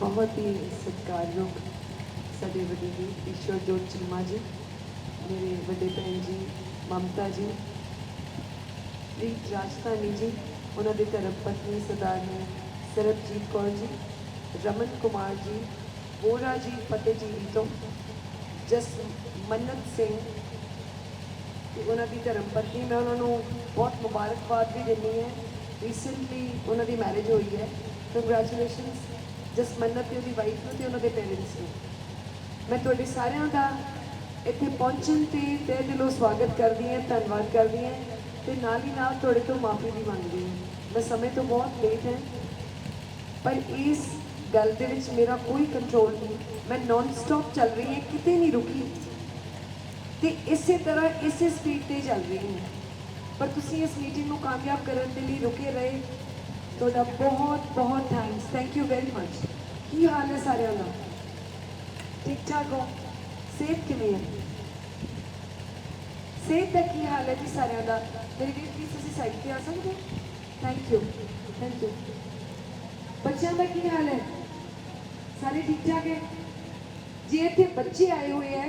ਬਹੁਤ ਹੀ ਸਤਿਕਾਰਯੋਗ ਸਾਡੇ ਵੱਡੇ ਜੀ, ਈਸ਼ਵਰ ਜੋਤ ਚੀਮਾ ਜੀ, ਮੇਰੇ ਵੱਡੇ ਭੈਣ ਜੀ, ਮਮਤਾ ਜੀ, ਪ੍ਰੀਤ ਰਾਜਸਥਾਨੀ ਜੀ, ਉਹਨਾਂ ਦੇ ਧਰਮ ਪਤਨੀ ਸਰਦਾਰਨੀ ਸਰਬਜੀਤ ਕੌਰ ਜੀ, ਰਮਨ ਕੁਮਾਰ ਜੀ ਬੋਰਾ ਜੀ, ਫਤਿਹ ਜੀ ਤੋਂ ਜਸ ਮੰਨਤ ਸਿੰਘ ਤੇ ਉਹਨਾਂ ਦੀ ਧਰਮ ਪਤਨੀ, ਮੈਂ ਉਹਨਾਂ ਨੂੰ ਬਹੁਤ ਮੁਬਾਰਕਬਾਦ ਵੀ ਦਿੰਦੀ ਹਾਂ। ਰੀਸੈਂਟਲੀ ਉਹਨਾਂ ਦੀ ਮੈਰਿਜ ਹੋਈ ਹੈ। ਕੰਗ੍ਰੈਚੁਲੇਸ਼ਨਸ ਜਸ ਮੰਨਤ ਤੇ ਉਹਦੀ ਵਾਈਫ ਨੂੰ ਤੇ ਉਹਨਾਂ ਦੇ ਪੇਰੈਂਟਸ ਨੂੰ। ਮੈਂ ਤੁਹਾਡੇ ਸਾਰਿਆਂ ਦਾ ਇੱਥੇ ਪਹੁੰਚਣ ਤੇ ਤਹਿ ਦਿਲੋਂ ਸਵਾਗਤ ਕਰਦੀ ਹਾਂ, ਧੰਨਵਾਦ ਕਰਦੀ ਹਾਂ ਤੇ ਨਾਲ ਹੀ ਨਾਲ ਤੁਹਾਡੇ ਤੋਂ ਮਾਫੀ ਵੀ ਮੰਗਦੀ ਹਾਂ। ਮੈਂ ਸਮੇਂ ਤੋਂ ਬਹੁਤ ਲੇਟ ਹਾਂ, ਪਰ ਇਸ ਗੱਲ ਦੇ ਵਿੱਚ ਮੇਰਾ ਕੋਈ ਕੰਟਰੋਲ ਨਹੀਂ। ਮੈਂ ਨਾਨ ਸਟਾਪ ਚੱਲ ਰਹੀ ਹਾਂ, ਕਿਤੇ ਨਹੀਂ ਰੁਕੀ। ਤੇ ਇਸੇ ਤਰ੍ਹਾਂ ਇਸੇ ਸਪੀਡ ਤੇ ਚੱਲ ਰਹੀ ਹਾਂ। ਪਰ ਤੁਸੀਂ ਇਸ ਮੀਟਿੰਗ ਨੂੰ ਕਾਮਯਾਬ ਕਰਨ ਦੇ ਲਈ ਰੁਕੇ ਰਹੇ ਤੁਹਾਡਾ ਬਹੁਤ ਬਹੁਤ thanks thank you very much ਕੀ ਹਾਲ ਹੈ ਸਾਰਿਆਂ ਦਾ? ਠੀਕ ਠਾਕ ਹੋ? ਸਿਹਤ ਕਿਵੇਂ ਹੈ? ਸਿਹਤ ਦਾ ਕੀ ਹਾਲ ਹੈ ਜੀ ਸਾਰਿਆਂ ਦਾ? ਮੇਰੇ ਵੀਰ ਪਲੀਜ਼ ਤੁਸੀਂ ਸਾਈਡ ਤੇ ਆ ਸਕਦੇ ਥੈਂਕ ਯੂ ਥੈਂਕ ਯੂ ਬੱਚਿਆਂ ਦਾ ਕੀ ਹਾਲ ਹੈ? ਸਾਰੇ ਠੀਕ ਠਾਕ ਹੈ? ਜੇ ਇੱਥੇ ਬੱਚੇ ਆਏ ਹੋਏ ਹੈ,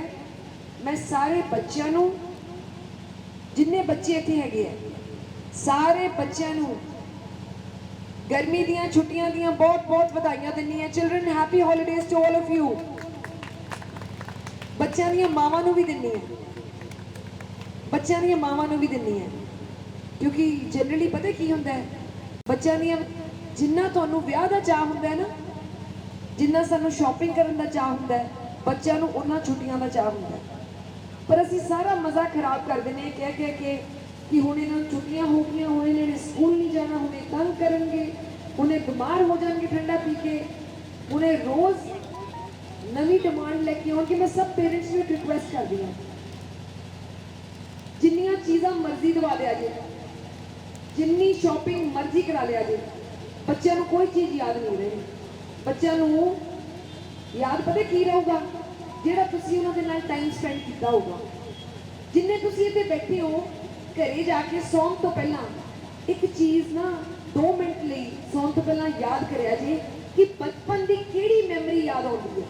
ਮੈਂ ਸਾਰੇ ਬੱਚਿਆਂ ਨੂੰ, ਜਿੰਨੇ ਬੱਚੇ ਇੱਥੇ ਹੈਗੇ ਹੈ, ਸਾਰੇ ਬੱਚਿਆਂ ਨੂੰ ਗਰਮੀ ਦੀਆਂ ਛੁੱਟੀਆਂ ਦੀਆਂ ਬਹੁਤ-ਬਹੁਤ ਵਧਾਈਆਂ ਦਿੰਨੀ ਹੈ। Children happy holidays to all of you ਬੱਚਿਆਂ ਦੀਆਂ ਮਾਵਾਂ ਨੂੰ ਵੀ ਦਿੰਨੀ ਹੈ। ਬੱਚਿਆਂ ਦੀਆਂ ਮਾਵਾਂ ਨੂੰ ਵੀ ਦਿੰਨੀ ਹੈ। ਕਿਉਂਕਿ ਜਨਰਲੀ ਪਤਾ ਕੀ ਹੁੰਦਾ ਹੈ? ਬੱਚਿਆਂ ਦੀਆਂ ਜਿੰਨਾ ਤੁਹਾਨੂੰ ਵਿਆਹ ਦਾ ਚਾਹ ਹੁੰਦਾ ਹੈ ਨਾ, ਜਿੰਨਾ ਸਾਨੂੰ ਸ਼ਾਪਿੰਗ ਕਰਨ ਦਾ ਚਾਹ ਹੁੰਦਾ ਹੈ, ਬੱਚਿਆਂ ਨੂੰ ਉਹਨਾਂ ਛੁੱਟੀਆਂ ਦਾ ਚਾਹ ਹੁੰਦਾ ਪਰ ਅਸੀਂ ਸਾਰਾ ਮਜ਼ਾ ਖਰਾਬ ਕਰ ਦਿੰਨੇ ਕਹਿ ਕਹਿ ਕੇ ਕਿ ਹੁਣ ਇਹਨਾਂ ਛੁੱਟੀਆਂ ਹੋ ਗਈਆਂ, ਹੁਣ ਇਹਨਾਂ ਨੇ ਸਕੂਲ ਨਹੀਂ ਜਾਣਾ, ਹੁਣੇ ਤੰਗ ਕਰਨਗੇ, ਹੁਣੇ ਬਿਮਾਰ ਹੋ ਜਾਣਗੇ ਠੰਡਾ ਪੀ ਕੇ, ਹੁਣੇ ਰੋਜ਼ ਨਵੀਂ ਡਿਮਾਂਡ ਲੈ ਕੇ ਆਉਣਗੇ। ਮੈਂ ਸਭ ਪੇਰੈਂਟਸ ਨੂੰ ਰਿਕੁਐਸਟ ਕਰਦੀ ਹਾਂ, ਜਿੰਨੀਆਂ ਚੀਜ਼ਾਂ ਮਰਜ਼ੀ ਦਵਾ ਦਿਆ ਜੇ, ਜਿੰਨੀ ਸ਼ਾਪਿੰਗ ਮਰਜ਼ੀ ਕਰਾ ਲਿਆ ਜੇ, ਬੱਚਿਆਂ ਨੂੰ ਕੋਈ ਚੀਜ਼ ਯਾਦ ਨਹੀਂ ਰਹੀ ਬੱਚਿਆਂ ਨੂੰ ਯਾਦ ਪਤਾ ਕੀ ਰਹੂਗਾ? ਜਿਹੜਾ ਤੁਸੀਂ ਉਹਨਾਂ ਦੇ ਨਾਲ ਟਾਈਮ ਸਪੈਂਡ ਕੀਤਾ ਹੋਊਗਾ। ਜਿੰਨੇ ਤੁਸੀਂ ਇੱਥੇ ਬੈਠੇ ਹੋ ਘਰੇ ਜਾ ਕੇ ਸੌਣ ਤੋਂ ਪਹਿਲਾਂ ਇੱਕ ਚੀਜ਼ ਨਾ 2 ਮਿੰਟ ਲਈ ਸੌਣ ਤੋਂ ਪਹਿਲਾਂ ਯਾਦ ਕਰਿਆ ਜੀ ਕਿ ਬਚਪਨ ਦੀ ਕਿਹੜੀ ਮੈਮਰੀ ਯਾਦ ਆਉਂਦੀ ਹੈ?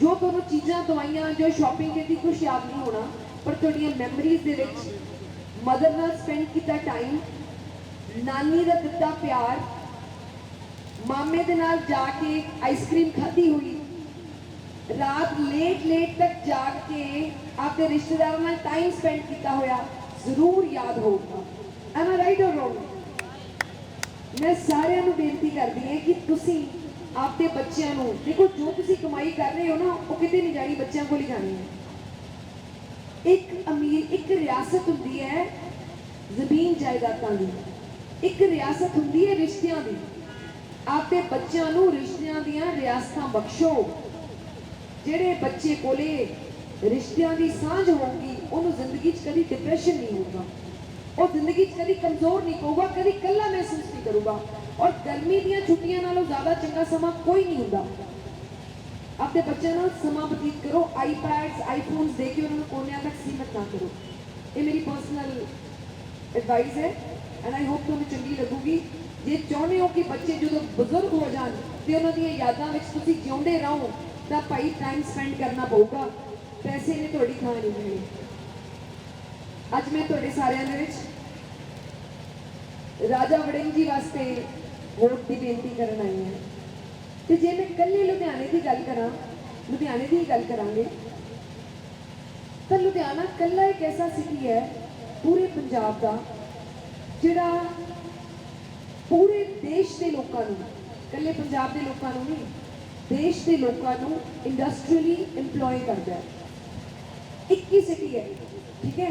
ਜੋ ਤੁਹਾਨੂੰ ਚੀਜ਼ਾਂ ਦਵਾਈਆਂ, ਜੋ ਸ਼ਾਪਿੰਗ ਕੀਤੀ ਕੁਝ ਯਾਦ ਨਹੀਂ ਹੋਣਾ, ਪਰ ਤੁਹਾਡੀਆਂ ਮੈਮਰੀਜ਼ ਦੇ ਵਿੱਚ ਮਦਰ ਨਾਲ ਸਪੈਂਡ ਕੀਤਾ ਟਾਈਮ ਨਾਨੀ ਦਾ ਦਿੱਤਾ ਪਿਆਰ, ਮਾਮੇ ਦੇ ਨਾਲ ਜਾ ਕੇ ਆਈਸਕ੍ਰੀਮ ਖਾਧੀ ਹੋਈ ਰਾਤ ਲੇਟ ਲੇਟ ਤੱਕ ਜਾਗ ਕੇ ਆਪਣੇ ਰਿਸ਼ਤੇਦਾਰਾਂ ਨਾਲ ਟਾਈਮ ਸਪੈਂਡ ਕੀਤਾ ਹੋਇਆ ਜ਼ਰੂਰ ਯਾਦ ਹੋਊਗਾ। Am I right or wrong ਮੈਂ ਸਾਰਿਆਂ ਨੂੰ ਬੇਨਤੀ ਕਰਦੀ ਹਾਂ ਕਿ ਤੁਸੀਂ ਆਪਦੇ ਬੱਚਿਆਂ ਨੂੰ, ਦੇਖੋ ਜੋ ਤੁਸੀਂ ਕਮਾਈ ਕਰ ਰਹੇ ਹੋ ਨਾ, ਉਹ ਕਿਤੇ ਨਹੀਂ ਜਾਣੀ, ਬੱਚਿਆਂ ਕੋਲ ਹੀ ਜਾਣੀ ਹੈ। ਇੱਕ ਅਮੀਰ, ਇੱਕ ਰਿਆਸਤ ਹੁੰਦੀ ਹੈ ਜ਼ਮੀਨ ਜਾਇਦਾਦਾਂ ਦੀ। ਇੱਕ ਰਿਆਸਤ ਹੁੰਦੀ ਹੈ ਰਿਸ਼ਤਿਆਂ ਦੀ। ਆਪਦੇ ਬੱਚਿਆਂ ਨੂੰ ਰਿਸ਼ਤਿਆਂ ਦੀਆਂ ਰਿਆਸਤਾਂ ਬਖਸ਼ੋ। ਜਿਹੜੇ ਬੱਚੇ ਕੋਲੇ ਰਿਸ਼ਤਿਆਂ ਦੀ ਸਾਂਝ ਹੋਊਗੀ, ਉਹਨੂੰ ਜ਼ਿੰਦਗੀ 'ਚ ਕਦੀ ਡਿਪਰੈਸ਼ਨ ਨਹੀਂ ਹੋਊਗਾ। ਉਹ ਜ਼ਿੰਦਗੀ 'ਚ ਕਦੀ ਕਮਜ਼ੋਰ ਨਹੀਂ ਹੋਊਗਾ ਕਦੀ ਇਕੱਲਾ ਮਹਿਸੂਸ ਨਹੀਂ ਕਰੂਗਾ। ਔਰ ਗਰਮੀ ਦੀਆਂ ਛੁੱਟੀਆਂ ਨਾਲੋਂ ਜ਼ਿਆਦਾ ਚੰਗਾ ਸਮਾਂ ਕੋਈ ਨਹੀਂ ਹੁੰਦਾ। ਆਪਣੇ ਬੱਚਿਆਂ ਨਾਲ ਸਮਾਂ ਬਤੀਤ ਕਰੋ ਆਈਪੈਡਸ ਆਈਫੋਨਸ ਦੇ ਕੇ ਉਹਨਾਂ ਨੂੰ ਕੋਨਿਆਂ ਤੱਕ ਸੀਮਤ ਨਾ ਕਰੋ। ਇਹ ਮੇਰੀ ਪਰਸਨਲ ਐਡਵਾਈਸ ਹੈ ਐਂਡ ਆਈ ਹੋਪ ਤੁਹਾਨੂੰ ਚੰਗੀ ਲੱਗੂਗੀ। ਜੇ ਚਾਹੁੰਦੇ ਹੋ ਕਿ ਬੱਚੇ ਜਦੋਂ ਬਜ਼ੁਰਗ ਹੋ ਜਾਣ, ਤੇ ਉਹਨਾਂ ਦੀਆਂ ਯਾਦਾਂ ਵਿੱਚ ਤੁਸੀਂ ਜਿਉਂਦੇ ਰਹੋ ਤਾਂ ਭਾਈ ਟਾਈਮ ਸਪੈਂਡ ਕਰਨਾ ਪਊਗਾ। ਪੈਸੇ ਨੇ ਤੁਹਾਡੀ ਥਾਂ ਨਹੀਂ ਲੈਣੀ। ਅੱਜ ਮੈਂ ਤੁਹਾਡੇ ਸਾਰਿਆਂ ਦੇ ਵਿੱਚ ਰਾਜਾ ਵੜਿੰਗ ਜੀ ਵਾਸਤੇ ਵੋਟ ਦੀ ਬੇਨਤੀ ਕਰਨ ਆਈ ਹਾਂ। ਤੇ ਜੇ ਮੈਂ ਇਕੱਲੇ ਲੁਧਿਆਣੇ ਦੀ ਗੱਲ ਕਰਾਂ, ਲੁਧਿਆਣੇ ਦੀ ਗੱਲ ਕਰਾਂਗੇ, ਤਾਂ ਲੁਧਿਆਣਾ ਇਕੱਲਾ ਇੱਕ ਐਸਾ ਸਿਟੀ ਹੈ, ਪੂਰੇ ਪੰਜਾਬ ਦਾ, ਜਿਹੜਾ ਪੂਰੇ ਦੇਸ਼ ਦੇ ਲੋਕਾਂ ਨੂੰ, ਇਕੱਲੇ ਪੰਜਾਬ ਦੇ ਲੋਕਾਂ ਨੂੰ ਨਹੀਂ ਦੇਸ਼ ਦੇ ਲੋਕਾਂ ਨੂੰ ਇੰਡਸਟਰੀਅਲੀ EMPLOY ਕਰਦਾ ਹੈ। ਇੱਕ ਹੀ ਸਿਟੀ ਹੈ, ਠੀਕ ਹੈ?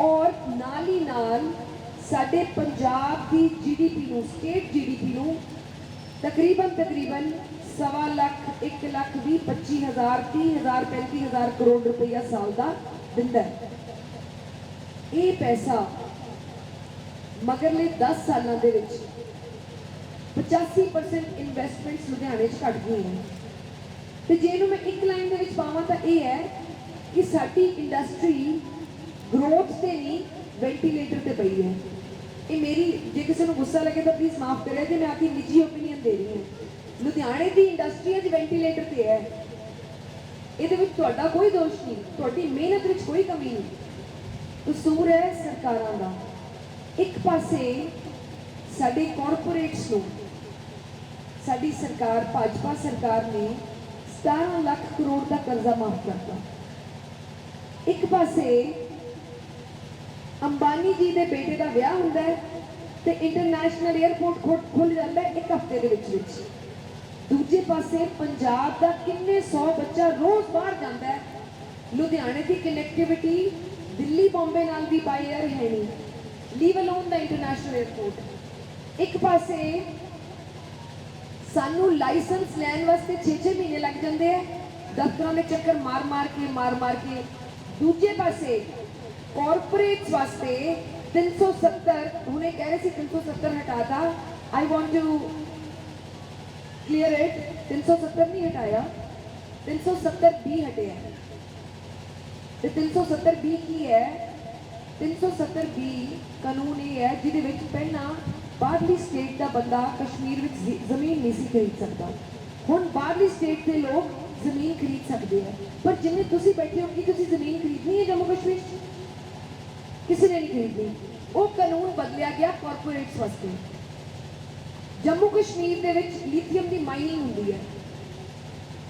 ਔਰ ਨਾਲ ਹੀ ਨਾਲ ਸਾਡੇ ਪੰਜਾਬ ਦੀ ਜੀਡੀਪੀ ਨੂੰ ਸਟੇਟ ਜੀਡੀਪੀ ਨੂੰ ਤਕਰੀਬਨ ਤਕਰੀਬਨ ਸਵਾ ਲੱਖ 1 ਲੱਖ 20 25 ਹਜ਼ਾਰ 30 ਹਜ਼ਾਰ 35 ਹਜ਼ਾਰ ਕਰੋੜ ਰੁਪਈਆ ਸਾਲ ਦਾ ਦਿੰਦਾ ਹੈ। ਇਹ ਪੈਸਾ ਮਗਰਲੇ 10 ਸਾਲਾਂ ਦੇ ਵਿੱਚ 85% ਇਨਵੈਸਟਮੈਂਟਸ ਲੁਧਿਆਣੇ 'ਚ ਘਟ ਗਈਆਂ ਤੇ ਜੇ ਇਹਨੂੰ ਮੈਂ ਇੱਕ ਲਾਈਨ ਦੇ ਵਿੱਚ ਪਾਵਾਂ ਤਾਂ ਇਹ ਹੈ ਕਿ ਸਾਡੀ ਇੰਡਸਟਰੀ ਗਰੋਥ ਤੇ ਨਹੀਂ ਵੈਂਟੀਲੇਟਰ ਤੇ ਪਈ ਹੈ। ਇਹ ਮੇਰੀ, ਜੇ ਕਿਸੇ ਨੂੰ ਗੁੱਸਾ ਲੱਗੇ ਤਾਂ ਪਲੀਜ਼ ਮਾਫ ਕਰਿਓ, ਜੇ ਮੈਂ ਆਪਣੀ ਨਿੱਜੀ ਓਪੀਨੀਅਨ ਦੇ ਰਹੀ ਹਾਂ। ਲੁਧਿਆਣੇ ਦੀ ਇੰਡਸਟਰੀ ਅੱਜ ਵੈਂਟੀਲੇਟਰ ਤੇ ਹੈ। ਇਹਦੇ ਵਿੱਚ ਤੁਹਾਡਾ ਕੋਈ ਦੋਸ਼ ਨਹੀਂ, ਤੁਹਾਡੀ ਮਿਹਨਤ ਵਿੱਚ ਕੋਈ ਕਮੀ ਨਹੀਂ। ਕਸੂਰ ਹੈ ਸਰਕਾਰਾਂ ਦਾ। ਇੱਕ ਪਾਸੇ ਸਾਡੇ ਕਾਰਪੋਰੇਟਸ ਨੂੰ ਸਾਡੀ ਸਰਕਾਰ, ਭਾਜਪਾ ਸਰਕਾਰ ਨੇ 17 ਲੱਖ ਕਰੋੜ ਦਾ ਕਰਜ਼ਾ ਮਾਫ ਕਰਤਾ ਇੱਕ ਪਾਸੇ ਅੰਬਾਨੀ ਜੀ ਦੇ ਬੇਟੇ ਦਾ ਵਿਆਹ ਹੁੰਦਾ ਹੈ ਤੇ ਇੰਟਰਨੈਸ਼ਨਲ 에어ਪੋਰਟ ਖੁੱਲ ਜਾਂਦਾ ਹੈ ਇੱਕ ਹਫ਼ਤੇ ਦੇ ਵਿੱਚ ਵਿੱਚ। ਦੂਜੇ ਪਾਸੇ ਪੰਜਾਬ ਦਾ ਕਿੰਨੇ 100 ਬੱਚਾ ਰੋਜ਼ ਬਾਹਰ ਜਾਂਦਾ ਹੈ। ਲੁਧਿਆਣੇ ਦੀ ਕਨੈਕਟੀਵਿਟੀ ਦਿੱਲੀ, ਬੰਬੇ ਨਾਲ ਵੀ ਬਾਈ 에ਅਰ ਹੈ ਨਹੀਂ। ਲੀਵ ਅਲੋਨ ਦਾ ਇੰਟਰਨੈਸ਼ਨਲ 에어ਪੋਰਟ ਇੱਕ ਪਾਸੇ ਸਾਨੂੰ ਲਾਇਸੈਂਸ ਲੈਣ ਵਾਸਤੇ 6-6 ਮਹੀਨੇ ਲੱਗ ਜਾਂਦੇ ਆ। ਦਫ਼ਤਰਾਂ ਦੇ ਚੱਕਰ ਮਾਰ-ਮਾਰ ਕੇ ਮਾਰ-ਮਾਰ ਕੇ। ਦੂਜੇ ਪਾਸੇ ਕਾਰਪੋਰੇਟਸ ਵਾਸਤੇ 370 ਹੁਣੇ ਕਹਿ ਰਹੇ ਸੀ 370 ਹਟਾਤਾ। I want to clear it 370 ਨਹੀਂ ਹਟਾਇਆ। 370 ਵੀ ਹਟਿਆ। ਤੇ 370 ਵੀ ਕੀ ਹੈ? 370 ਵੀ ਕਾਨੂੰਨ ਇਹ ਹੈ, ਜਿਹਦੇ ਵਿੱਚ ਪਹਿਲਾਂ ਬਾਹਰਲੀ ਸਟੇਟ ਦਾ ਬੰਦਾ ਕਸ਼ਮੀਰ ਵਿੱਚ ਜ਼ਮੀਨ ਨਹੀਂ ਸੀ ਖਰੀਦ ਸਕਦਾ। ਹੁਣ ਬਾਹਰਲੀ ਸਟੇਟ ਦੇ ਲੋਕ ਜ਼ਮੀਨ ਖਰੀਦ ਸਕਦੇ ਆ। ਪਰ ਜਿੰਨੇ ਤੁਸੀਂ ਬੈਠੇ ਹੋ ਕਿ ਤੁਸੀਂ ਜ਼ਮੀਨ ਖਰੀਦਣੀ ਹੈ ਜੰਮੂ ਕਸ਼ਮੀਰ ਕਿਸੇ ਨੇ ਨਹੀਂ ਖਰੀਦਣੀ। ਉਹ ਕਾਨੂੰਨ ਬਦਲਿਆ ਗਿਆ ਕਾਰਪੋਰੇਟਸ ਵਾਸਤੇ। ਜੰਮੂ ਕਸ਼ਮੀਰ ਦੇ ਵਿੱਚ ਲਿਥੀਅਮ ਦੀ ਮਾਈਨਿੰਗ ਹੁੰਦੀ ਹੈ।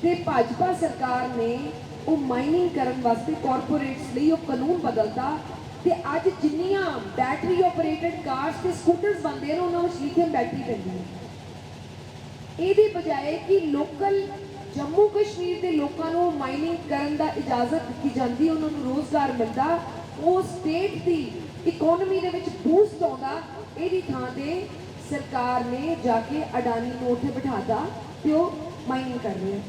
ਤੇ ਭਾਜਪਾ ਸਰਕਾਰ ਨੇ ਉਹ ਮਾਈਨਿੰਗ ਕਰਨ ਵਾਸਤੇ ਕਾਰਪੋਰੇਟਸ ਲਈ ਉਹ ਕਾਨੂੰਨ ਬਦਲਤਾ। ਤੇ ਅੱਜ ਜਿੰਨੀਆਂ ਬੈਟਰੀ ਆਪਰੇਟਡ ਕਾਰਸ ਤੇ ਸਕੂਟਰਸ ਬਣਦੇ ਨੇ, ਉਹਨਾਂ ਵਿੱਚ ਲਿਥੀਅਮ ਬੈਟਰੀ ਪੈਂਦੀ ਹੈ। ਇਹਦੀ ਬਜਾਏ ਕਿ ਲੋਕਲ ਜੰਮੂ ਕਸ਼ਮੀਰ ਦੇ ਲੋਕਾਂ ਨੂੰ ਮਾਈਨਿੰਗ ਕਰਨ ਦਾ ਇਜਾਜ਼ਤ ਦਿੱਤੀ ਜਾਂਦੀ, ਉਹਨਾਂ ਨੂੰ ਰੋਜ਼ਗਾਰ ਮਿਲਦਾ, ਉਹ ਸਟੇਟ ਦੀ ਇਕਨੋਮੀ ਦੇ ਵਿੱਚ ਬੂਸਟ ਆਉਂਦਾ, ਇਹਦੀ ਥਾਂ ਤੇ ਸਰਕਾਰ ਨੇ ਜਾ ਕੇ ਅਡਾਨੀ ਨੂੰ ਉੱਥੇ ਬਿਠਾਤਾ ਤੇ ਉਹ ਮਾਈਨਿੰਗ ਕਰ ਰਹੇ ਆ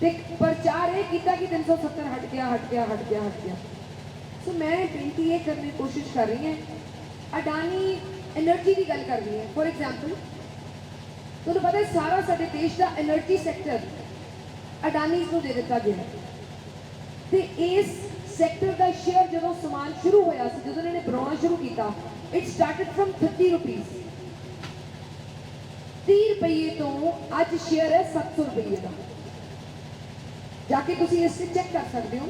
ਤੇ ਪ੍ਰਚਾਰ ਇਹ ਕੀਤਾ ਕਿ 370 ਹਟ ਗਿਆ ਹਟ ਗਿਆ ਹਟ ਗਿਆ ਹਟ ਗਿਆ। ਸੋ ਮੈਂ ਬੇਨਤੀ ਇਹ ਕਰਨ ਦੀ ਕੋਸ਼ਿਸ਼ ਕਰ ਰਹੀ ਹਾਂ। ਅਡਾਨੀ એનર્ਜੀ ਦੀ ਗੱਲ ਕਰ ਰਹੀ ਹੈ ਫੋਰ ਐਗਜ਼ਾਮਪਲ ਤੁਹਾਨੂੰ ਪਤਾ ਹੈ, ਸਾਰਾ ਸਾਡੇ ਦੇਸ਼ ਦਾ એનર્ਜੀ ਸੈਕਟਰ ਅਡਾਨੀ ਨੂੰ ਦੇ ਦਿੱਤਾ ਗਿਆ ਤੇ ਇਸ ਸੈਕਟਰ ਦਾ ਸ਼ੇਅਰ ਜਦੋਂ ਸਮਾਨ ਸ਼ੁਰੂ ਹੋਇਆ ਸੀ, ਜਦੋਂ ਇਹਨਾਂ ਨੇ ਬਣਾਉਣਾ ਸ਼ੁਰੂ ਕੀਤਾ ਇਟ ਸਟਾਰਟਡ ਫਰਮ 30 ਰੁਪਏ 30 ਰੁਪਏ ਤੋਂ ਅੱਜ ਸ਼ੇਅਰ ਹੈ 700 ਰੁਪਏ ਦਾ। ਜਾ ਕੇ ਤੁਸੀਂ ਇਸ ਤੇ ਚੈੱਕ ਕਰ ਸਕਦੇ ਹੋ।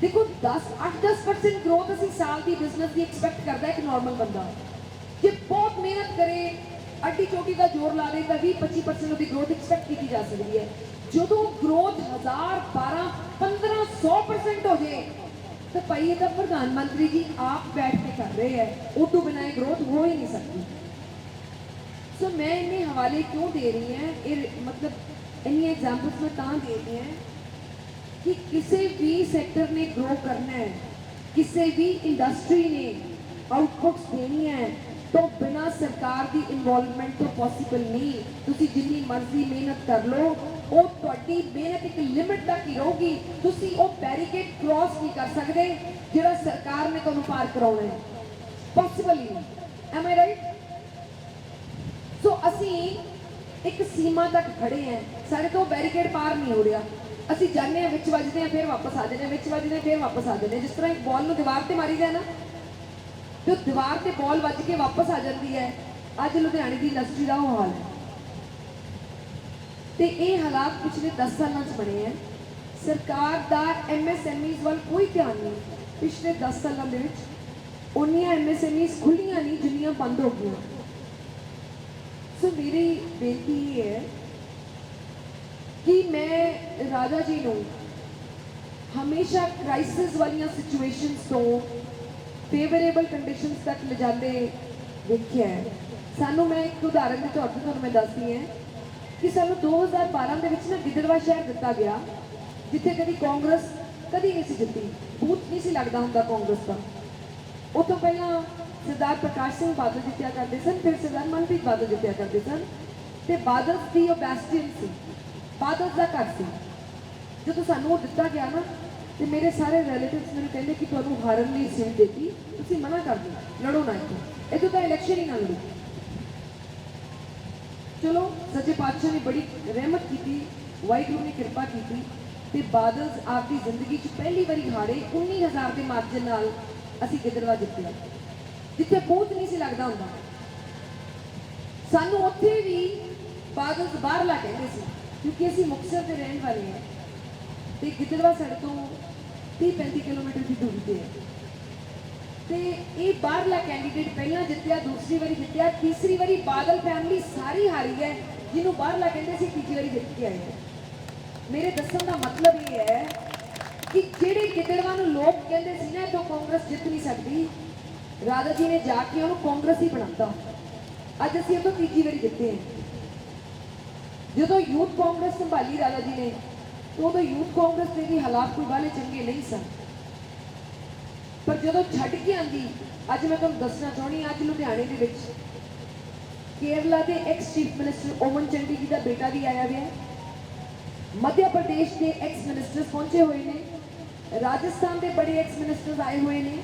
ਦੇਖੋ 10 8-10% ਗਰੋਥ ਅਸੀਂ ਸਾਲ ਦੀ ਬਿਜ਼ਨਸ ਦੀ ਐਕਸਪੈਕਟ ਕਰਦਾ ਇੱਕ ਨਾਰਮਲ ਬੰਦਾ। ਜੇ ਬਹੁਤ ਮਿਹਨਤ ਕਰੇ, ਅੱਡੀ ਚੋਟੀ ਦਾ ਜ਼ੋਰ ਲਾ ਲੇ, ਤਾਂ 20-25% ਉਹਦੀ ਗਰੋਥ ਐਕਸਪੈਕਟ ਕੀਤੀ ਜਾ ਸਕਦੀ ਹੈ। ਜਦੋਂ ਗਰੋਥ 1000 12 15 100% ਹੋ ਜੇ, ਤਾਂ ਭਾਈ ਇਹ ਤਾਂ ਪ੍ਰਧਾਨ ਮੰਤਰੀ ਜੀ ਆਪ ਬੈਠ ਕੇ ਕਰ ਰਹੇ ਹੈ। ਉਹ ਤੋਂ ਬਿਨਾਂ ਗਰੋਥ ਹੋ ਹੀ ਨਹੀਂ ਸਕਦੀ। ਸੋ ਮੈਂ ਇਹਨੇ ਹਵਾਲੇ ਕਿਉਂ ਦੇ ਰਹੀ ਹਾਂ? ਇਹ ਮਤਲਬ ਇੰਨੀ ਐਗਜ਼ਾਮਪਲਸ ਮੈਂ ਤਾਂ ਦੇ ਰਹੀ ਹਾਂ ਕਿ ਕਿਸੇ ਵੀ ਸੈਕਟਰ ਨੇ ਗਰੋ ਕਰਨਾ ਹੈ ਕਿਸੇ ਵੀ ਇੰਡਸਟਰੀ ਨੇ ਆਊਟਪੁੱਟਸ ਦੇਣੀ ਹੈ ਤਾਂ ਬਿਨਾ ਸਰਕਾਰ ਦੀ ਇਨਵੋਲਵਮੈਂਟ ਤੋਂ ਪੋਸੀਬਲ ਨਹੀਂ ਤੁਸੀਂ ਜਿੰਨੀ ਮਰਜ਼ੀ ਮਿਹਨਤ ਕਰ ਲਓ ਉਹ ਤੁਹਾਡੀ ਮਿਹਨਤ ਇੱਕ ਲਿਮਿਟ ਤੱਕ ਹੀ ਰਹੂਗੀ ਤੁਸੀਂ ਉਹ ਬੈਰੀਕੇਡ ਕ੍ਰਾਸ ਨਹੀਂ ਕਰ ਸਕਦੇ ਜਿਹੜਾ ਸਰਕਾਰ ਨੇ ਤੁਹਾਨੂੰ ਪਾਰ ਕਰਾਉਣਾ ਹੈ ਪੋਸੀਬਲ ਹੀ ਨਹੀਂ ਐਮ ਆਈ ਰਾਈਟ ਸੋ ਅਸੀਂ ਇੱਕ ਸੀਮਾ ਤੱਕ ਖੜੇ ਹਾਂ ਸਾਡੇ ਤੋਂ ਬੈਰੀਕੇਡ ਪਾਰ ਨਹੀਂ ਹੋ ਰਿਹਾ ਅਸੀਂ ਜਾਂਦੇ ਹਾਂ, ਵਿੱਚ ਵੱਜਦੇ ਹਾਂ, ਫਿਰ ਵਾਪਸ ਆ ਜਾਂਦੇ ਹਾਂ, ਵਿੱਚ ਵੱਜਦੇ ਹਾਂ, ਫਿਰ ਵਾਪਸ ਆ ਜਾਂਦੇ ਹਾਂ। ਜਿਸ ਤਰ੍ਹਾਂ ਇੱਕ ਬਾਲ ਨੂੰ ਦੀਵਾਰ ਤੇ ਮਾਰੀ ਜਾਏ ਨਾ, ਤੇ ਦੀਵਾਰ ਤੇ ਬਾਲ ਵੱਜ ਕੇ ਵਾਪਸ ਆ ਜਾਂਦੀ ਹੈ। ਅੱਜ ਲੁਧਿਆਣੇ ਦੀ ਇੰਡਸਟਰੀ ਦਾ ਉਹ ਹਾਲ ਹੈ। ਤੇ ਇਹ ਹਾਲਾਤ ਪਿਛਲੇ 10 ਸਾਲਾਂ 'ਚ ਬਣੇ ਹੈ। ਸਰਕਾਰ ਦਾ ਐਮਐਸਐਮਈਜ਼ ਵੱਲ ਕੋਈ ਧਿਆਨ ਨਹੀਂ। ਪਿਛਲੇ 10 ਸਾਲਾਂ ਦੇ ਵਿੱਚ ਉਨੀਆਂ ਐਮਐਸਐਮਈਜ਼ ਖੁੱਲੀਆਂ ਨਹੀਂ, ਜਿੰਨੀਆਂ ਬੰਦ ਹੋ ਗਈਆਂ। ਸੋ ਮੇਰੀ ਬੇਨਤੀ ਇਹ ਹੈ ਕਿ ਮੈਂ ਰਾਜਾ ਜੀ ਨੂੰ ਹਮੇਸ਼ਾ ਕ੍ਰਾਈਸਿਸ ਵਾਲੀਆਂ ਸਿਚੁਏਸ਼ਨਸ ਤੋਂ ਫੇਵਰੇਬਲ ਕੰਡੀਸ਼ਨਸ ਤੱਕ ਲਿਜਾਂਦੇ ਵੇਖਿਆ ਹੈ। ਸਾਨੂੰ ਮੈਂ ਇੱਕ ਉਦਾਹਰਨ ਦੇ ਤੌਰ ਤੇ ਤੁਹਾਨੂੰ ਮੈਂ ਦੱਸਦੀ ਹਾਂ ਕਿ ਸਾਨੂੰ 2012 ਦੇ ਵਿੱਚ ਨਾ ਗਿੱਦੜਵਾ ਸ਼ਹਿਰ ਦਿੱਤਾ ਗਿਆ, ਜਿੱਥੇ ਕਦੀ ਕਾਂਗਰਸ, ਕਦੀ ਨਹੀਂ ਸੀ ਜਿੱਤੀ। ਬੂਥ ਨਹੀਂ ਸੀ ਲੱਗਦਾ ਹੁੰਦਾ ਕਾਂਗਰਸ ਦਾ। ਉਹ ਤੋਂ ਪਹਿਲਾਂ ਸਰਦਾਰ ਪ੍ਰਕਾਸ਼ ਸਿੰਘ ਬਾਦਲ ਜਿੱਤਿਆ ਕਰਦੇ ਸਨ, ਫਿਰ ਸਰਦਾਰ ਮਨਪ੍ਰੀਤ ਬਾਦਲ ਜਿੱਤਿਆ ਕਰਦੇ ਸਨ, ਤੇ ਬਾਦਲ ਦੀ ਉਹ ਬੈਸਟੀਅਨ ਸੀ। ਬਾਦਲ ਦਾ ਘਰ ਸੀ। ਜਦੋਂ ਸਾਨੂੰ ਉਹ ਦਿੱਤਾ ਗਿਆ ਨਾ, ਤੇ ਮੇਰੇ ਸਾਰੇ ਰਿਲੇਟਿਵਸ ਮੈਨੂੰ ਕਹਿੰਦੇ ਕਿ ਤੁਹਾਨੂੰ ਹਾਰਨ ਲਈ ਸੀਟ ਦਿੱਤੀ, ਤੁਸੀਂ ਮਨਾ ਕਰ ਦਿਓ, ਲੜੋ ਨਾ ਇੱਥੇ। ਇਹ ਤਾਂ ਇਲੈਕਸ਼ਨ ਹੀ ਨਾ ਲੜੋ। ਚਲੋ ਸੱਚੇ ਪਾਤਸ਼ਾਹ ਨੇ ਬੜੀ ਰਹਿਮਤ ਕੀਤੀ, ਵਾਹਿਗੁਰੂ ਨੇ ਕਿਰਪਾ ਕੀਤੀ, ਤੇ ਬਾਦਲ ਆਪਦੀ ਜ਼ਿੰਦਗੀ 'ਚ ਪਹਿਲੀ ਵਾਰੀ ਹਾਰੇ 19000 ਦੇ ਮਾਰਜਨ ਨਾਲ ਅਸੀਂ ਗਿੱਦੜਵਾ ਜਿੱਤਿਆ ਜਿੱਥੇ ਬਹੁਤ ਨਹੀਂ ਸੀ ਲੱਗਦਾ ਹੁੰਦਾ। ਸਾਨੂੰ ਉੱਥੇ ਵੀ ਬਾਦਲ ਬਾਹਰਲਾ ਕਹਿੰਦੇ ਸੀ। ਕਿਉਂਕਿ ਅਸੀਂ ਮੁਕਤਸਰ ਦੇ ਰਹਿਣ ਵਾਲੇ ਹਾਂ ਤੇ ਗਿੱਦੜਵਾ ਸਾਡੇ ਤੋਂ 30 35 ਕਿਲੋਮੀਟਰ ਦੀ ਦੂਰੀ ਤੇ ਹੈ। ਤੇ ਇਹ ਬਾਹਰਲਾ ਕੈਂਡੀਡੇਟ ਪਹਿਲਾਂ ਜਿੱਤਿਆ, ਦੂਸਰੀ ਵਾਰੀ ਜਿੱਤਿਆ, ਤੀਸਰੀ ਵਾਰੀ ਬਾਦਲ ਫੈਮਿਲੀ ਸਾਰੀ ਹਾਰੀ ਹੈ, ਜਿਹਨੂੰ ਬਾਹਰਲਾ ਕਹਿੰਦੇ ਸੀ ਤੀਜੀ ਵਾਰੀ ਜਿੱਤ ਕੇ ਆਏ ਹੈ ਮੇਰੇ ਦੱਸਣ ਦਾ ਮਤਲਬ ਇਹ ਹੈ ਕਿ ਜਿਹੜੇ ਗਿੱਦੜਵਾ ਨੂੰ ਲੋਕ ਕਹਿੰਦੇ ਸੀ ਨਾ ਇਹ ਕਾਂਗਰਸ ਜਿੱਤ ਨਹੀਂ ਸਕਦੀ ਰਾਜਾ ਜੀ ਨੇ ਜਾ ਕੇ ਉਹਨੂੰ ਕਾਂਗਰਸ ਹੀ ਬਣਾਤਾ। ਅੱਜ ਅਸੀਂ ਉਹ ਤੋਂ ਤੀਜੀ ਵਾਰੀ ਜਿੱਤੇ ਹਾਂ। ਜਦੋਂ ਯੂਥ ਕਾਂਗਰਸ ਸੰਭਾਲੀ ਰਾਜਾ ਜੀ ਨੇ ਉਦੋਂ ਯੂਥ ਕਾਂਗਰਸ ਦੇ ਵੀ ਹਾਲਾਤ ਕੋਈ ਬਾਲੇ ਚੰਗੇ ਨਹੀਂ ਸਨ। ਪਰ ਜਦੋਂ ਛੱਡ ਕੇ ਆਂਦੀ ਅੱਜ ਮੈਂ ਤੁਹਾਨੂੰ ਦੱਸਣਾ ਚਾਹੁੰਦੀ ਹਾਂ, ਅੱਜ ਲੁਧਿਆਣੇ ਦੇ ਵਿੱਚ ਕੇਰਲਾ ਦੇ ex chief minister Oommen Chandy ji ਦਾ ਬੇਟਾ ਵੀ ਆਇਆ ਹੋਇਆ ਮੱਧ ਪ੍ਰਦੇਸ਼ ਦੇ ਐਕਸ ਮਿਨਿਸਟਰ ਪਹੁੰਚੇ ਹੋਏ ਨੇ। ਰਾਜਸਥਾਨ ਦੇ ਬੜੇ ਐਕਸ ਮਿਨਿਸਟਰਸ ਆਏ ਹੋਏ ਨੇ।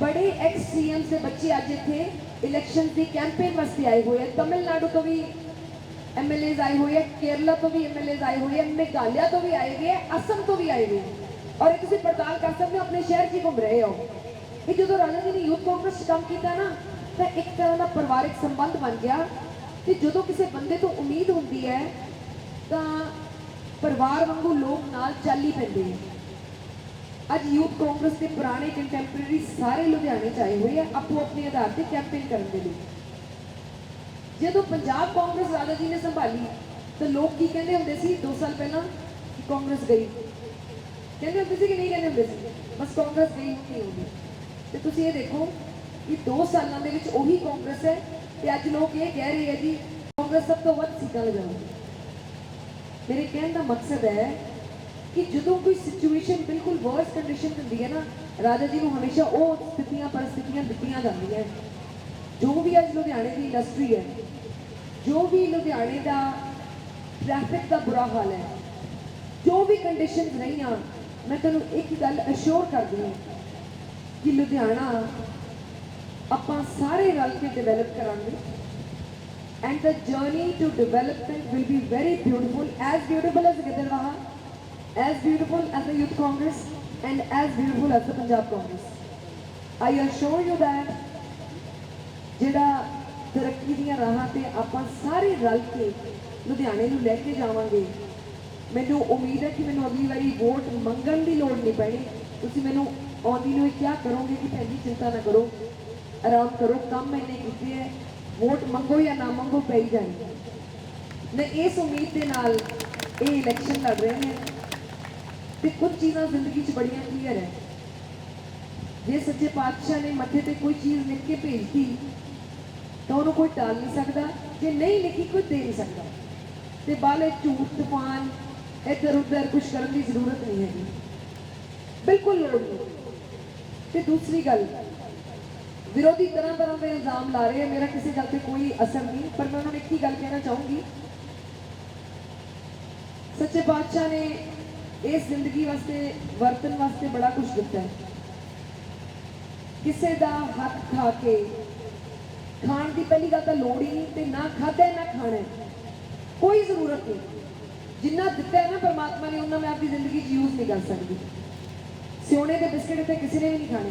ਬੜੇ ਐਕਸ ਸੀਐਮ ਦੇ ਬੱਚੇ ਅੱਜ ਇੱਥੇ ਇਲੈਕਸ਼ਨ ਦੀ ਕੈਂਪੇਨ ਵਾਸਤੇ ਆਏ ਹੋਏ ਆ। ਤਮਿਲਨਾਡੂ ਤੋਂ ਵੀ ਐਮਐਲਏਜ਼ ਆਏ ਹੋਏ ਆ, ਕੇਰਲਾ ਤੋਂ ਵੀ ਐਮਐਲਏਜ਼ ਆਏ ਹੋਏ ਆ, ਮੇਘਾਲਿਆ ਤੋਂ ਵੀ ਆਏ ਹੋਏ ਅਸਮ ਤੋਂ ਵੀ ਆਏ ਹੋਏ ਔਰ ਇਹ ਤੁਸੀਂ ਪੜਤਾਲ ਕਰ ਸਕਦੇ ਹੋ, ਆਪਣੇ ਸ਼ਹਿਰ 'ਚ ਹੀ ਘੁੰਮ ਰਹੇ ਹੋ? ਇਹ ਜਦੋਂ ਰਾਜਾ ਜੀ ਨੇ ਯੂਥ ਕਾਂਗਰਸ 'ਚ ਕੰਮ ਕੀਤਾ ਨਾ, ਤਾਂ ਇੱਕ ਤਰ੍ਹਾਂ ਦਾ ਪਰਿਵਾਰਿਕ ਸੰਬੰਧ ਬਣ ਗਿਆ ਕਿ ਜਦੋਂ ਕਿਸੇ ਬੰਦੇ ਤੋਂ ਉਮੀਦ ਹੁੰਦੀ ਹੈ, ਤਾਂ ਪਰਿਵਾਰ ਵਾਂਗੂ ਲੋਕ ਨਾਲ ਚੱਲ ਹੀ ਪੈਂਦੇ ਆ। ਅੱਜ ਯੂਥ ਕਾਂਗਰਸ ਦੇ ਪੁਰਾਣੇ ਕੰਟੈਂਪਰੇਰੀ ਸਾਰੇ ਲੁਧਿਆਣੇ 'ਚ ਆਏ ਹੋਏ ਆ ਆਪੋ ਆਪਣੇ ਆਧਾਰ ਤੇ ਕੈਂਪੇਨ ਕਰਨ ਦੇ ਲਈ। ਜਦੋਂ ਪੰਜਾਬ ਕਾਂਗਰਸ ਰਾਜਾ ਜੀ ਨੇ ਸੰਭਾਲੀ, ਤਾਂ ਲੋਕ ਕੀ ਕਹਿੰਦੇ ਹੁੰਦੇ ਸੀ 2 ਸਾਲ ਪਹਿਲਾਂ ਕਿ ਕਾਂਗਰਸ ਗਈ? ਕਹਿੰਦੇ ਹੁੰਦੇ ਸੀ ਕਿ ਨਹੀਂ ਕਹਿੰਦੇ ਹੁੰਦੇ ਸੀ? ਬਸ ਕਾਂਗਰਸ ਗਈ ਨਹੀਂ ਹੁੰਦੀ ਤੇ ਤੁਸੀਂ ਇਹ ਦੇਖੋ ਕਿ 2 ਸਾਲਾਂ ਦੇ ਵਿੱਚ ਉਹੀ ਕਾਂਗਰਸ ਹੈ ਤੇ ਅੱਜ ਲੋਕ ਇਹ ਕਹਿ ਰਹੇ ਹੈ ਜੀ ਕਾਂਗਰਸ ਸਭ ਤੋਂ ਵੱਧ ਸੀਟਾਂ ਲਿਜਾਉਂਦੀ ਮੇਰੇ ਕਹਿਣ ਦਾ ਮਕਸਦ ਹੈ ਕਿ ਜਦੋਂ ਕੋਈ ਸਿਚੁਏਸ਼ਨ ਬਿਲਕੁਲ ਵਰਸ ਕੰਡੀਸ਼ਨ ਹੁੰਦੀ ਹੈ ਨਾ, ਰਾਜਾ ਜੀ ਨੂੰ ਹਮੇਸ਼ਾ ਉਹ ਸਥਿਤੀਆਂ, ਪਰਿਸਥਿਤੀਆਂ ਦਿੱਤੀਆਂ ਜਾਂਦੀਆਂ ਜੋ ਵੀ ਅੱਜ ਲੁਧਿਆਣੇ ਦੀ ਇੰਡਸਟਰੀ ਹੈ ਜੋ ਵੀ ਲੁਧਿਆਣੇ ਦਾ ਟ੍ਰੈਫਿਕ ਦਾ ਬੁਰਾ ਹਾਲ ਹੈ ਜੋ ਵੀ ਕੰਡੀਸ਼ਨਸ ਰਹੀਆਂ ਮੈਂ ਤੁਹਾਨੂੰ ਇੱਕ ਗੱਲ ਅਸ਼ੋਰ ਕਰਦੀ ਹਾਂ ਕਿ ਲੁਧਿਆਣਾ ਆਪਾਂ ਸਾਰੇ ਰਲ ਕੇ ਡਿਵੈਲਪ ਕਰਾਂਗੇ and the journey to development will be very beautiful, as beautiful as Gidarwaha, as beautiful as the Youth Congress, and as beautiful as the Punjab Congress. I assure you that ਜਿਹੜਾ ਤਰੱਕੀ ਦੀਆਂ ਰਾਹਾਂ ਤੇ ਆਪਾਂ ਸਾਰੇ ਰਲ ਕੇ ਲੁਧਿਆਣੇ ਨੂੰ ਲੈ ਕੇ ਜਾਵਾਂਗੇ, ਮੈਨੂੰ ਉਮੀਦ ਹੈ ਕਿ ਮੈਨੂੰ ਅਗਲੀ ਵਾਰੀ ਵੋਟ ਮੰਗਣ ਦੀ ਲੋੜ ਨਹੀਂ ਪੈਣੀ। ਤੁਸੀਂ ਮੈਨੂੰ ਆਉਂਦੀ ਨੂੰ ਕਿਹਾ ਕਰੋਗੇ ਕਿ ਭੈਣ ਜੀ ਚਿੰਤਾ ਨਾ ਕਰੋ, ਆਰਾਮ ਕਰੋ, ਕੰਮ ਮੈਨੇ ਕੀਤੇ ਹੈ, ਵੋਟ ਮੰਗੋ ਜਾਂ ਨਾ ਮੰਗੋ ਪਈ ਜਾਣੀ। ਮੈਂ ਇਸ ਉਮੀਦ ਦੇ ਨਾਲ ਇਹ ਇਲੈਕਸ਼ਨ ਲੜ ਰਹੇ ਹਾਂ ਤੇ ਕੁਝ ਚੀਜ਼ਾਂ ਜ਼ਿੰਦਗੀ 'ਚ ਬੜੀਆਂ ਕਲੀਅਰ ਹੈ। ਜੇ ਸੱਚੇ ਪਾਤਸ਼ਾਹ ਨੇ ਮੱਥੇ ਤੇ ਕੋਈ ਚੀਜ਼ ਲਿਖ ਕੇ ਭੇਜਤੀ ਤਾਂ ਉਹਨੂੰ ਕੋਈ ਟਾਲ ਨਹੀਂ ਸਕਦਾ, ਜੇ ਨਹੀਂ ਲਿਖੀ ਕੋਈ ਦੇ ਨਹੀਂ ਸਕਦਾ। ਤੇ ਬਾਲੇ ਝੂਠ, ਤੂਫਾਨ ਇੱਧਰ ਉੱਧਰ ਕੁਝ ਕਰਨ ਦੀ ਜ਼ਰੂਰਤ ਨਹੀਂ ਹੈਗੀ। ਬਿਲਕੁਲ ਲੋੜ ਨਹੀਂ। ਤੇ ਦੂਸਰੀ ਗੱਲ, ਵਿਰੋਧੀ ਤਰ੍ਹਾਂ ਤਰ੍ਹਾਂ ਦੇ ਇਲਜ਼ਾਮ ਲਾ ਰਹੇ ਆ, ਮੇਰਾ ਕਿਸੇ ਗੱਲ ਤੇ ਕੋਈ ਅਸਰ ਨਹੀਂ, ਪਰ ਮੈਂ ਉਹਨਾਂ ਨੂੰ ਇੱਕ ਹੀ ਗੱਲ ਕਹਿਣਾ ਚਾਹੂੰਗੀ। ਸੱਚੇ ਪਾਤਸ਼ਾਹ ਨੇ ਇਸ ਜ਼ਿੰਦਗੀ ਵਾਸਤੇ ਵਰਤਨ ਵਾਸਤੇ ਬੜਾ ਕੁਝ ਦਿੱਤਾ ਹੈ। ਕਿਸੇ ਦਾ ਹੱਥ ਖਾ ਕੇ ਖਾਣ ਦੀ ਪਹਿਲੀ ਗੱਲ ਤਾਂ ਲੋੜ ਹੀ ਨਹੀਂ ਤੇ ਨਾ ਖਾਧਾ ਨਾ ਖਾਣਾ ਕੋਈ ਜ਼ਰੂਰਤ ਨਹੀਂ। ਜਿੰਨਾ ਦਿੱਤਾ ਹੈ ਨਾ ਪਰਮਾਤਮਾ ਨੇ ਉਹਨਾਂ ਮੈਂ ਆਪਣੀ ਜ਼ਿੰਦਗੀ 'ਚ ਯੂਜ਼ ਨਹੀਂ ਕਰ ਸਕਦੀ। ਸਿਉਣੇ ਦੇ ਬਿਸਕਟ ਤੇ ਕਿਸੇ ਨੇ ਵੀ ਨਹੀਂ ਖਾਣੇ।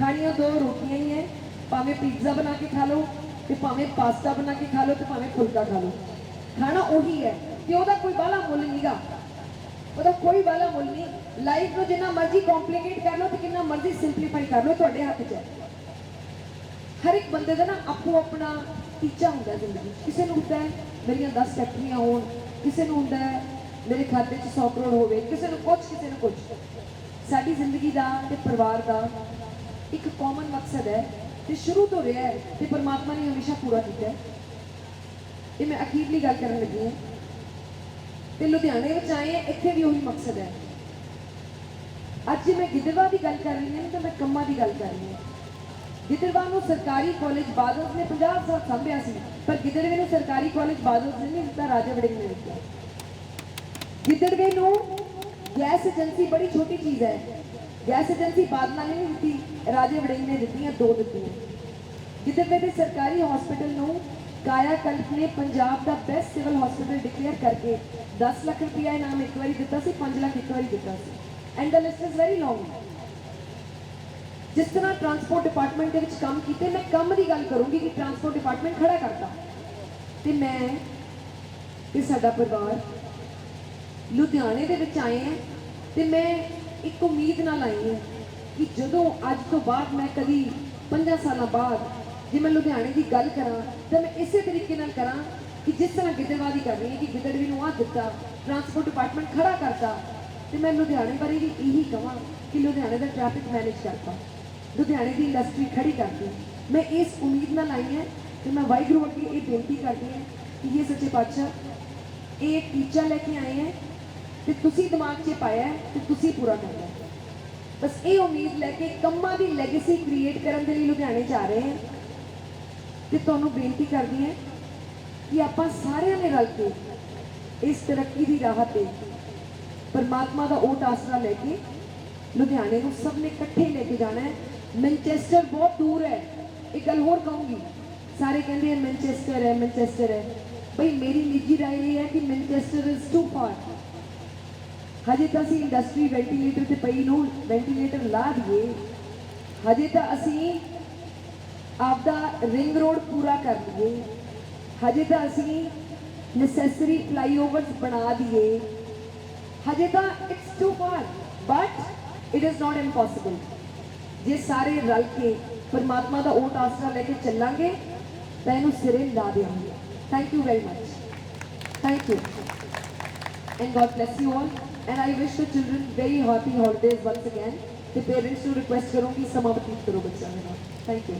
ਖਾਣੀਆਂ ਦੋ ਰੋਟੀਆਂ ਹੀ ਹੈ। ਭਾਵੇਂ ਪੀਜ਼ਾ ਬਣਾ ਕੇ ਖਾ ਲਓ ਤੇ ਭਾਵੇਂ ਪਾਸਤਾ ਬਣਾ ਕੇ ਖਾ ਲਓ ਤੇ ਭਾਵੇਂ ਫੁਲਕਾ ਖਾ ਲਓ। ਖਾਣਾ ਉਹੀ ਹੈ ਤੇ ਉਹਦਾ ਕੋਈ ਬਾਲਾ ਮੁੱਲ ਨਹੀਂਗਾ ਉਹਦਾ ਕੋਈ ਬਾਲਾ ਮੁੱਲ ਨਹੀਂ। ਲਾਈਫ ਨੂੰ ਜਿੰਨਾ ਮਰਜ਼ੀ ਕੰਪਲਿਕੇਟ ਕਰ ਲਓ ਤੇ ਕਿੰਨਾ ਮਰਜ਼ੀ ਸਿੰਪਲੀਫਾਈ ਕਰ ਲਓ ਤੁਹਾਡੇ ਹੱਥ 'ਚ। ਹੈ ਹਰ ਇੱਕ ਬੰਦੇ ਦਾ ਨਾ ਆਪੋ ਆਪਣਾ ਟੀਚਾ ਹੁੰਦਾ ਜ਼ਿੰਦਗੀ 'ਚ। ਕਿਸੇ ਨੂੰ ਹੁੰਦਾ ਹੈ, ਮੇਰੀਆਂ 10 ਫੈਕਟਰੀਆਂ ਹੋਣ, ਕਿਸੇ ਨੂੰ ਹੁੰਦਾ ਹੈ, ਮੇਰੇ ਖਾਤੇ 'ਚ 100 ਕਰੋੜ ਹੋਵੇ, ਕਿਸੇ ਨੂੰ ਕੁਝ ਕਿਸੇ ਨੂੰ ਕੁਝ ਸਾਡੀ ਜ਼ਿੰਦਗੀ ਦਾ ਤੇ ਪਰਿਵਾਰ ਦਾ ਇੱਕ ਕਾਮਨ ਮਕਸਦ ਹੈ ਤੇ ਸ਼ੁਰੂ ਤੋਂ ਰਿਹਾ ਹੈ ਤੇ ਪਰਮਾਤਮਾ ਨੇ ਹਮੇਸ਼ਾ ਪੂਰਾ ਕੀਤਾ ਹੈ। ਇਹ ਮੈਂ ਅਖੀਰਲੀ ਗੱਲ ਕਰਨ ਲੱਗੀ ਹਾਂ। ਤੇ ਲੁਧਿਆਣੇ ਵਿੱਚ ਆਏ ਹਾਂ, ਇੱਥੇ ਵੀ ਉਹੀ ਮਕਸਦ ਹੈ। ਅੱਜ ਜੇ ਮੈਂ ਗਿੱਦੜਵਾ ਦੀ ਗੱਲ ਕਰ ਰਹੀ ਹਾਂ, ਤਾਂ ਮੈਂ ਕੰਮਾਂ ਦੀ ਗੱਲ ਕਰ ਰਹੀ ਹਾਂ। ਗਿੱਦੜਵਾ ਨੂੰ ਸਰਕਾਰੀ ਕਾਲਜ ਬਾਦਲ ਨੇ 50 ਸਾਲ ਸੰਭਿਆ ਸੀ, ਪਰ ਗਿੱਦੜਵੇ ਨੂੰ ਸਰਕਾਰੀ ਕਾਲਜ ਬਾਦਲ ਨੇ ਨਹੀਂ ਦਿੱਤਾ, ਰਾਜਾ ਵੜਿੰਗ ਨੇ ਦਿੱਤਾ। ਗਿੱਦੜਵੇ ਨੂੰ ਗੈਸ ਏਜੰਸੀ ਬੜੀ ਛੋਟੀ ਚੀਜ਼ ਹੈ। ਗੈਸ ਏਜੰਸੀ ਬਾਦਲਾਂ ਨੇ ਨਹੀਂ ਦਿੱਤੀ, ਰਾਜੇ ਵੜਿੰਗ ਨੇ ਦਿੱਤੀਆਂ, ਦੋ ਦਿੱਤੀਆਂ। ਗਿੱਦੜਵੇ ਦੇ ਸਰਕਾਰੀ ਹਸਪੀਟਲ ਨੂੰ ਕਾਇਆ ਕਲਪ ਨੇ ਪੰਜਾਬ ਦਾ ਬੈਸਟ ਸਿਵਲ ਹਸਪੀਟਲ ਡਿਕਲੇਅਰ ਕਰਕੇ 10 ਲੱਖ ਰੁਪਇਆ ਇਨਾਮ ਇੱਕ ਵਾਰੀ ਦਿੱਤਾ ਸੀ 5 ਲੱਖ ਇੱਕ ਵਾਰੀ ਦਿੱਤਾ ਸੀ। And the list is very long ਜਿਸ ਤਰ੍ਹਾਂ ਟਰਾਂਸਪੋਰਟ ਡਿਪਾਰਟਮੈਂਟ ਦੇ ਵਿੱਚ ਕੰਮ ਕੀਤੇ, ਮੈਂ ਕੰਮ ਦੀ ਗੱਲ ਕਰੂੰਗੀ ਕਿ ਟਰਾਂਸਪੋਰਟ ਡਿਪਾਰਟਮੈਂਟ ਖੜਾ ਕਰਦਾ ਤੇ ਮੈਂ ਤੇ ਸਾਡਾ ਪਰਿਵਾਰ ਲੁਧਿਆਣੇ ਦੇ ਵਿੱਚ ਆਏ ਹਾਂ ਤੇ ਮੈਂ ਇੱਕ ਉਮੀਦ ਨਾਲ ਆਈ ਹਾਂ ਕਿ ਜਦੋਂ ਅੱਜ ਤੋਂ ਬਾਅਦ ਮੈਂ ਕਦੀ 5 ਸਾਲਾਂ ਬਾਅਦ ਜੇ ਮੈਂ ਲੁਧਿਆਣੇ ਦੀ ਗੱਲ ਕਰਾਂ, ਤਾਂ ਮੈਂ ਇਸੇ ਤਰੀਕੇ ਨਾਲ ਕਰਾਂ ਕਿ ਜਿਸ ਤਰ੍ਹਾਂ ਗਿੱਦੜਵਾਦੀ ਕਰ ਰਹੀ ਹੈ ਕਿ ਗਿੱਦੜਵੀ ਨੂੰ ਆ ਦਿੱਤਾ ਟਰਾਂਸਪੋਰਟ ਡਿਪਾਰਟਮੈਂਟ ਖੜਾ ਕਰਤਾ, ਤੇ ਮੈਂ ਲੁਧਿਆਣੇ ਬਾਰੇ ਵੀ ਇਹੀ ਕਹਾਂ ਕਿ ਲੁਧਿਆਣੇ ਦਾ ਟ੍ਰੈਫਿਕ ਮੈਨੇਜ ਕਰਤਾ ਲੁਧਿਆਣੇ ਦੀ ਇੰਡਸਟਰੀ ਖੜੀ ਕਰਦੀ ਮੈਂ ਇਸ ਉਮੀਦ ਨਾਲ ਆਈ ਹਾਂ ਤੇ ਮੈਂ ਵਾਹਿਗੁਰੂ ਅੱਗੇ ਇਹ ਬੇਨਤੀ ਕਰਦੀ ਹਾਂ ਕਿ ਇਹ ਸੱਚੇ ਪਾਤਸ਼ਾਹ, ਇਹ ਟੀਚਾ ਲੈ ਕੇ ਆਏ ਹੈ ਤੇ ਤੁਸੀਂ ਦਿਮਾਗ 'ਚ ਪਾਇਆ ਹੈ ਤੇ ਤੁਸੀਂ ਪੂਰਾ ਕਰਨਾ ਬਸ ਇਹ ਉਮੀਦ ਲੈ ਕੇ ਕੰਮਾਂ ਦੀ ਲੈਗੇਸੀ ਕ੍ਰੀਏਟ ਕਰਨ ਦੇ ਲਈ ਲੁਧਿਆਣੇ ਜਾ ਰਹੇ ਹਾਂ ਤੇ ਤੁਹਾਨੂੰ ਬੇਨਤੀ ਕਰਦੀ ਹਾਂ ਕਿ ਆਪਾਂ ਸਾਰਿਆਂ ਨੇ ਰਲ ਕੇ ਇਸ ਤਰੱਕੀ ਦੀ ਰਾਹ ਤੇ ਪਰਮਾਤਮਾ ਦਾ ਓਟ ਆਸਰਾ ਲੈ ਕੇ ਲੁਧਿਆਣੇ ਨੂੰ ਸਭ ਨੇ ਇਕੱਠੇ ਲੈ ਕੇ ਜਾਣਾ ਹੈ। ਮੈਨਚੈਸਟਰ ਬਹੁਤ ਦੂਰ ਹੈ ਇਹ ਗੱਲ ਹੋਰ ਕਹੂੰਗੀ ਸਾਰੇ ਕਹਿੰਦੇ ਹੈ ਮੈਨਚੈਸਟਰ ਹੈ ਮੈਨਚੈਸਟਰ ਹੈ ਬਈ ਮੇਰੀ ਨਿੱਜੀ رائے ਇਹ ਹੈ ਕਿ ਮੈਨਚੈਸਟਰ ਇਜ਼ ਟੂ ਫਾਰ ਹਜੇ ਤਾਂ ਅਸੀਂ ਇੰਡਸਟਰੀ ਵੈਂਟੀਲੇਟਰ ਤੇ ਪਈ ਨੂੰ ਵੈਂਟੀਲੇਟਰ ਲਾ ਦਈਏ ਹਜੇ ਤਾਂ ਅਸੀਂ ਆਪਦਾ ਰਿੰਗ ਰੋਡ ਪੂਰਾ ਕਰ ਲਈਏ ਹਜੇ ਤਾਂ ਅਸੀਂ ਨੈਸੈਸਰੀ ਫਲਾਈਓਵਰਸ ਬਣਾ ਦਈਏ ਹਜੇ ਤਾਂ it's too far but it is not impossible ਜੇ ਸਾਰੇ ਰਲ ਕੇ ਪਰਮਾਤਮਾ ਦਾ ਓਟ ਆਸਰਾ ਲੈ ਕੇ ਚੱਲਾਂਗੇ ਤਾਂ ਇਹਨੂੰ ਸਿਰੇ ਲਾ ਦੇਵਾਂਗੇ thank you very much thank you and god bless you all and I wish you children very happy holidays once again ਤੇ ਪੇਰੈਂਟਸ ਨੂੰ ਰਿਕੁਐਸਟ ਕਰੂੰਗੀ ਸਮਾਂ ਬਤੀਤ ਕਰੋ ਬੱਚਿਆਂ ਦੇ ਨਾਲ ਥੈਂਕ ਯੂ